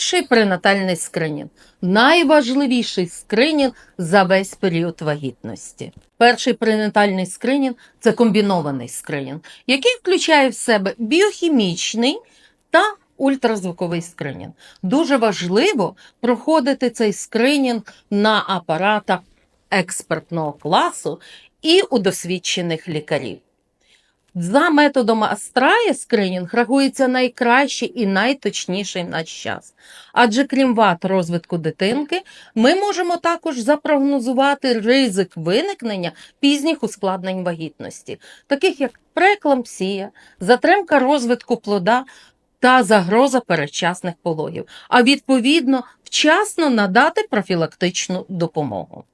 Перший пренатальний скринінг найважливіший скринінг за весь період вагітності. Перший пренатальний скринінг це комбінований скринінг, який включає в себе біохімічний та ультразвуковий скринінг. Дуже важливо проходити цей скринінг на апаратах експертного класу і у досвідчених лікарів. За методом Астрає скринінг рахується найкращий і найточніший в наш час. Адже крім вад розвитку дитинки, ми можемо також запрогнозувати ризик виникнення пізніх ускладнень вагітності, таких як прееклампсія, затримка розвитку плода та загроза передчасних пологів, а відповідно вчасно надати профілактичну допомогу.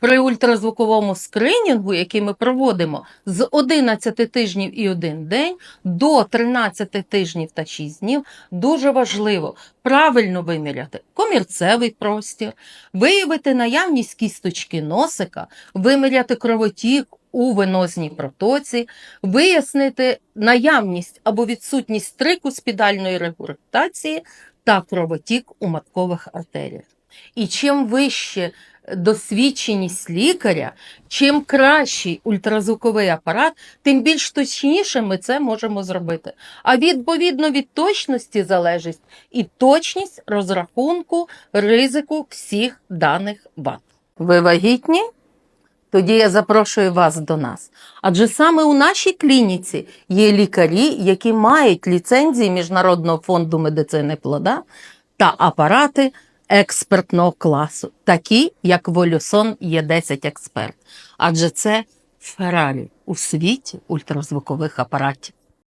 При ультразвуковому скринінгу, який ми проводимо з 11 тижнів і 1 день до 13 тижнів та 6 днів, дуже важливо правильно виміряти комірцевий простір, виявити наявність кісточки носика, виміряти кровотік у венозній протоці, вияснити наявність або відсутність трикуспідальної регургітації та кровотік у маткових артеріях. І чим вище досвідченість лікаря, чим кращий ультразвуковий апарат, тим більш точніше ми це можемо зробити. А відповідно від точності залежить і точність розрахунку ризику всіх даних вад. Ви вагітні? Тоді я запрошую вас до нас. Адже саме у нашій клініці є лікарі, які мають ліцензії Міжнародного фонду медицини плода та апарати експертного класу, такі як Волюсон Є10 Експерт. Адже це Феррарі у світі ультразвукових апаратів.